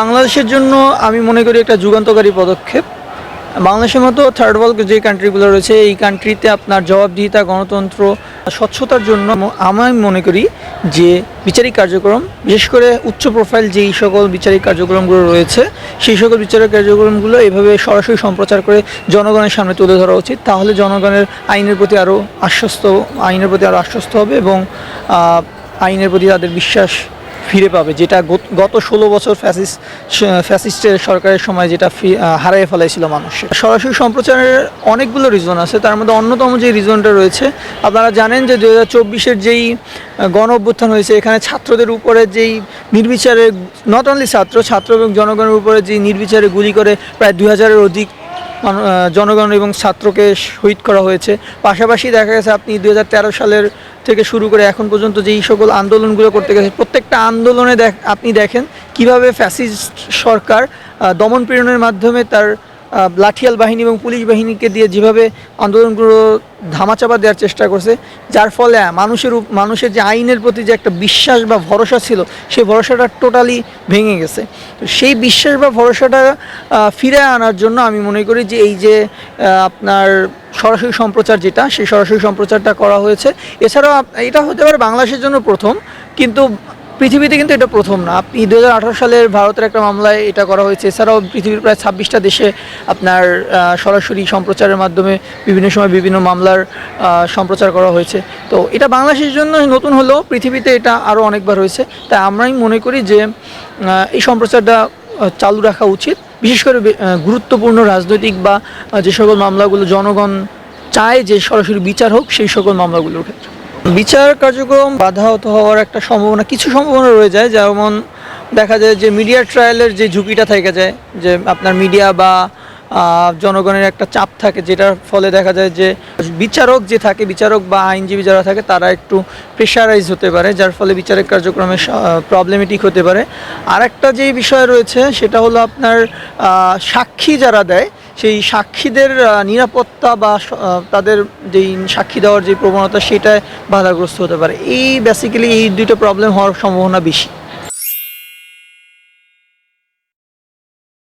বাংলাদেশের জন্য আমি মনে করি একটা যুগান্তকারী পদক্ষেপ। বাংলাদেশের মতো থার্ড ওয়ার্ল্ড যে কান্ট্রিগুলো রয়েছে, এই কান্ট্রিতে আপনার জবাবদিহিতা, গণতন্ত্র, স্বচ্ছতার জন্য আমি মনে করি যে বিচারিক কার্যক্রম, বিশেষ করে উচ্চ প্রোফাইল যেই সকল বিচারিক কার্যক্রমগুলো রয়েছে, সেই সকল বিচারিক কার্যক্রমগুলো এভাবে সরাসরি সম্প্রচার করে জনগণের সামনে তুলে ধরা উচিত। তাহলে জনগণের আইনের প্রতি আরও আশ্বস্ত, আইনের প্রতি আরও আশ্বস্ত হবে এবং আইনের প্রতি তাদের বিশ্বাস ফিরে পাবে, যেটা গত- ষোলো বছর ফ্যাসিস্ট ফ্যাসিস্টের সরকারের সময় যেটা হারিয়ে ফেলাইছিল মানুষ সরাসরি সম্প্রচারের অনেকগুলো রিজন আছে, তার মধ্যে অন্যতম যে রিজনটা রয়েছে, আপনারা জানেন যে দু হাজার যেই গণ অভ্যুত্থান হয়েছে, এখানে ছাত্রদের উপরে যেই নির্বিচারে নট অনলি ছাত্র ছাত্র এবং জনগণের উপরে যেই নির্বিচারে গুলি করে, প্রায় দুই হাজারের অধিক জনগণ এবং ছাত্রকে শহীদ করা হয়েছে। পাশাপাশি দেখা গেছে আপনি দু হাজার তেরো সালের থেকে শুরু করে এখন পর্যন্ত যেই সকল আন্দোলনগুলো করতে গেছে, প্রত্যেকটা আন্দোলনে দেখ, আপনি দেখেন কীভাবে ফ্যাসিস্ট সরকার দমন পীড়নের মাধ্যমে তার লাঠিয়াল বাহিনী এবং পুলিশ বাহিনীকে দিয়ে যেভাবে আন্দোলনগুলো ধামাচাপা দেওয়ার চেষ্টা করছে, যার ফলে মানুষের মানুষের যে আইনের প্রতি যে একটা বিশ্বাস বা ভরসা ছিল, সেই ভরসাটা টোটালি ভেঙে গেছে। তো সেই বিশ্বাস বা ভরসাটা ফিরে আনার জন্য আমি মনে করি যে এই যে আপনার সরাসরি সম্প্রচার যেটা, সেই সরাসরি সম্প্রচারটা করা হয়েছে। এছাড়াও এটা হতে পারে বাংলাদেশের জন্য প্রথম, কিন্তু পৃথিবীতে কিন্তু এটা প্রথম না। আপনি দু সালের ভারতের একটা মামলায় এটা করা হয়েছে। এছাড়াও পৃথিবীর প্রায় ছাব্বিশটা দেশে আপনার সরাসরি সম্প্রচারের মাধ্যমে বিভিন্ন সময় বিভিন্ন মামলার সম্প্রচার করা হয়েছে। তো এটা বাংলাদেশের জন্য নতুন হলেও পৃথিবীতে এটা আরও অনেকবার হয়েছে। তাই আমরাই মনে করি যে এই সম্প্রচারটা চালু রাখা উচিত। বিশেষ করে গুরুত্বপূর্ণ রাজনৈতিক বা যে সকল মামলাগুলো জনগণ চায় যে সরাসরি বিচার হোক, সেই সকল মামলাগুলোর ক্ষেত্রে। বিচার কার্যক্রম বাধাহত হওয়ার একটা সম্ভাবনা, কিছু সম্ভাবনা রয়ে যায়। যেমন দেখা যায় যে মিডিয়া ট্রায়ালের যে ঝুঁকিটা থেকে যায়, যে আপনার মিডিয়া বা জনগণের একটা চাপ থাকে, যেটার ফলে দেখা যায় যে বিচারক যে থাকে, বিচারক বা আইনজীবী যারা থাকে, তারা একটু প্রেশারাইজ হতে পারে, যার ফলে বিচারিক কার্যক্রমে প্রবলেমেটিক হতে পারে। আর একটা যে বিষয় রয়েছে, সেটা হলো আপনার সাক্ষী যারা দেয় সেই সাক্ষীদের নিরাপত্তা বা তাদের যেই সাক্ষী দেওয়ার যে প্রবণতা সেটা বাধাগ্রস্ত হতে পারে। এই বেসিক্যালি এই দুইটা প্রবলেম হওয়ার সম্ভাবনা বেশি।